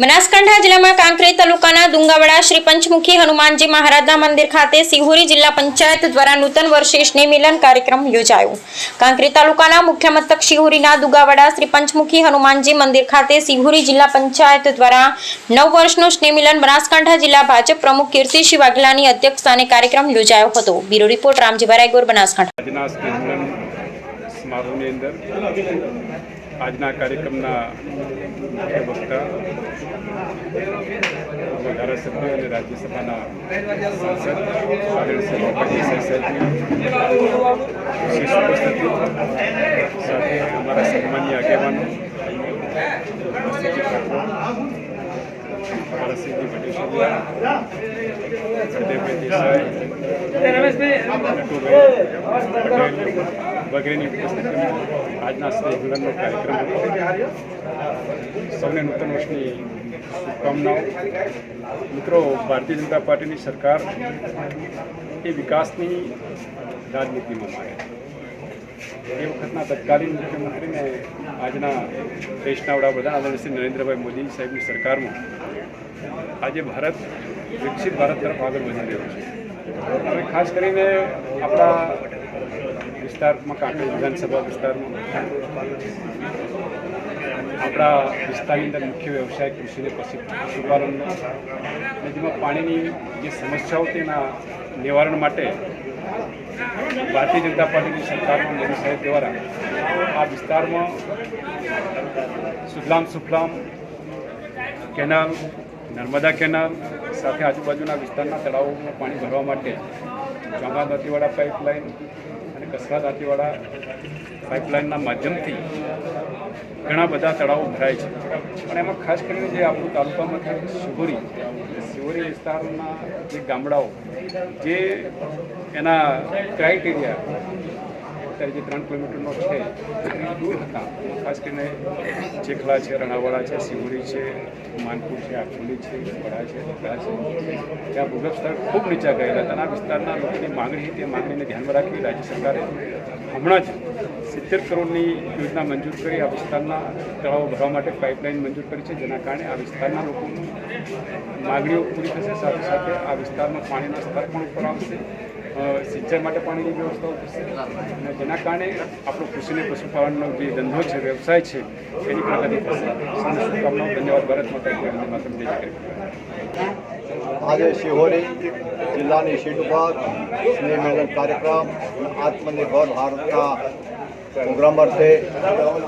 બનાસકાંઠા જિલ્લામાં કાંકરેજ તાલુકાના દુંગાવાડા શ્રી પંચમુખી હનુમાનજી મહારાજના મંદિર ખાતે સિહોરી જિલ્લા પંચાયત દ્વારા નૂતન વર્ષે સ્નેહમિલન કાર્યક્રમ યોજાયો. કાંકરેજ તાલુકાના મુખ્ય મથક સિહોરીના દુંગાવાડા શ્રી પંચમુખી હનુમાનજી મંદિર ખાતે સિહોરી જિલ્લા પંચાયત દ્વારા નવ વર્ષનું સ્નેહમિલન બનાસકાંઠા જિલ્લા ભાજપ પ્રમુખ કીર્તિસિંહ વાઘેલાની અધ્યક્ષસ્થાને કાર્યક્રમ યોજાયો હતો. Bureau report Ramji Raigor, Banaskantha. આજના કાર્યક્રમના મુખ્ય વક્તા ધારાસભ્ય અને રાજ્યસભાના સાંસદ આદરણીય ઉપસ્થિતિ સાથે અમારા સન્માનીય આગેવાનો દેસાઈ નટુભાઈ પટેલ વગેરેની ઉપસ્થિતિમાં આજના મિલનનો કાર્યક્રમ હતો. સૌને નૂતન વર્ષની શુભકામનાઓ. મિત્રો ભારતીય જનતા પાર્ટીની સરકાર એ વિકાસની રાજનીતિમાં માને એ વખતના તત્કાલીન મુખ્યમંત્રીને આજના દેશના વડાપ્રધાન આદરણીય શ્રી નરેન્દ્રભાઈ મોદી સાહેબની સરકારમાં આજે ભારત વિકસિત ભારત તરફ આગળ વધી રહ્યો છે. હવે ખાસ કરીને આપણા વિસ્તારમાં કાંકરેજ વિધાનસભા વિસ્તારમાં આપણા વિસ્તારની અંદર મુખ્ય વ્યવસાય કૃષિને પશુ પશુપાલનનો. અને જેમાં પાણીની જે સમસ્યાઓ તેના નિવારણ માટે ભારતીય જનતા પાર્ટીની સરકારમાં મોદી સાહેબ દ્વારા આ વિસ્તારમાં સુફલામ સુફલામ કેનાલ નર્મદા કેનાલ સાથે આજુબાજુના વિસ્તારના તળાવોમાં પાણી ભરવા માટે ચોંગા દાંતીવાડા પાઇપલાઇન અને કસરા દાંતીવાળા પાઇપલાઇનના માધ્યમથી ઘણા બધા તળાવો ભરાય છે. પણ એમાં ખાસ કરીને જે આપણું તાલુકામાં છે શિહોરી શિહોરી વિસ્તારના જે ગામડાઓ, જે એના ક્રાઇટેરિયા અત્યારે જે ત્રણ કિલોમીટરનો છે એ દૂર હતા. ખાસ કરીને ચેખલા છે, રણાવાડા છે સિવડી છે, માનપુર છે આખોલી છે, વડા છે વડા છે. ત્યાં ભૂગર્ભ સ્તર ખૂબ નીચા ગયેલા હતા આ વિસ્તારના લોકોની માગણી તે માગણીને ધ્યાનમાં રાખી રાજ્ય સરકારે હમણાં જ સિત્તેર કરોડની યોજના મંજૂર કરી આ વિસ્તારના તળાવો ભરવા માટે પાઇપલાઇન મંજૂર કરી છે, જેના કારણે આ વિસ્તારના લોકોની માગણીઓ પૂરી થશે. સાથે સાથે આ વિસ્તારમાં પાણીના સ્તર પણ ઉપર આવશે. સિંચાઈ માટે પાણીની વ્યવસ્થાઓ થશે અને જેના કારણે આપણો કૃષિને પશુપાલનનો જે ધંધો છે, વ્યવસાય છે, એની પ્રગતિ થશે. શુભકામનાઓ. ધન્યવાદ ભારત માતા આજે શિહોરી જિલ્લાની સીટ ઉપર સ્નેહ કાર્યક્રમ આત્મનિર્ભર ભારતના પ્રોગ્રામ અર્થે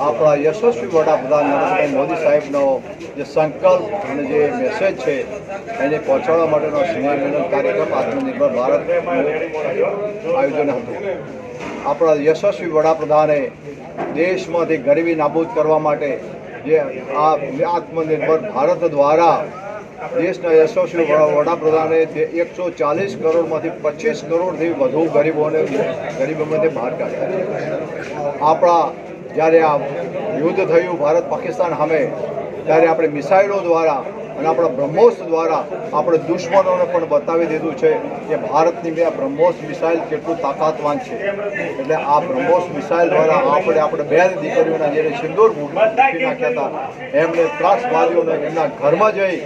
આપણા યશસ્વી વડાપ્રધાન નરેન્દ્રભાઈ મોદી સાહેબનો જે સંકલ્પ અને જે મેસેજ છે, એને પહોંચાડવા માટેનો સિંહ મિલન કાર્યક્રમ આત્મનિર્ભર ભારત આયોજન હતું. આપણા યશસ્વી વડાપ્રધાને દેશમાંથી ગરીબી નાબૂદ કરવા માટે જે આ આત્મનિર્ભર ભારત દ્વારા દેશના યશસ્વી વડા- વડાપ્રધાને એકસો ચાલીસ કરોડમાંથી પચીસ કરોડથી વધુ ગરીબોને ગરીબોમાંથી બહાર કાઢ્યા આપણા જ્યારે આ યુદ્ધ થયું, ભારત પાકિસ્તાન સામે ત્યારે આપણે મિસાઇલો દ્વારા અને આપણા બ્રહ્મોસ દ્વારા આપણે દુશ્મનોને પણ બતાવી દીધું છે કે ભારતની બે બ્રહ્મોસ મિસાઇલ કેટલું તાકાતવાન છે. એટલે આ બ્રહ્મોસ મિસાઇલ દ્વારા આપણે આપણે બેન દીકરીઓના જેને સિંદૂર મૂકી નાખ્યા હતા, એમને ત્રાસવાદીઓને એમના ઘરમાં જઈ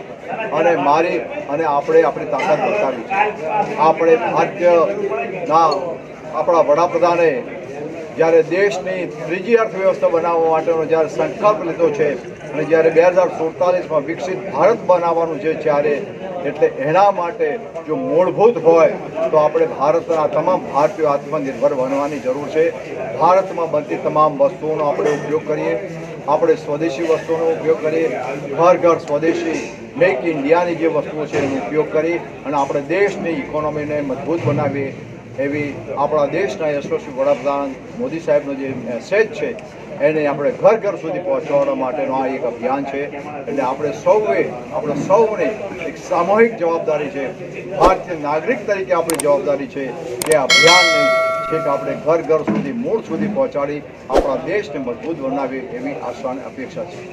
અને મારી અને આપણે આપણી તાકાત બતાવી છે. આપણે ભારતીયના આપણા વડાપ્રધાને જ્યારે દેશની ત્રીજી અર્થવ્યવસ્થા બનાવવા માટેનો જ્યારે સંકલ્પ લીધો છે અને જ્યારે બે હજાર સુડતાલીસમાં વિકસિત ભારત બનાવવાનું છે ત્યારે એટલે એના માટે જો મૂળભૂત હોય, તો આપણે ભારતના તમામ ભારતીયો આત્મનિર્ભર બનવાની જરૂર છે. ભારતમાં બનતી તમામ વસ્તુઓનો આપણે ઉપયોગ કરીએ. આપણે સ્વદેશી વસ્તુઓનો ઉપયોગ કરીએ. ઘર ઘર સ્વદેશી મેક ઇન્ડિયાની જે વસ્તુઓ છે એનો ઉપયોગ કરી અને આપણે દેશની ઇકોનોમીને મજબૂત બનાવીએ. એવી આપણા દેશના યશસ્વી વડાપ્રધાન મોદી સાહેબનો જે મેસેજ છે, એને આપણે ઘર ઘર સુધી પહોંચાડવા માટેનો આ એક અભિયાન છે. એટલે આપણે સૌએ, આપણે સૌને એક સામૂહિક જવાબદારી છે. ભારતીય નાગરિક તરીકે આપણી જવાબદારી છે કે અભિયાનને છેક આપણે ઘર ઘર સુધી, મૂળ સુધી પહોંચાડી આપણા દેશને મજબૂત બનાવીએ એવી આશા અને અપેક્ષા છે.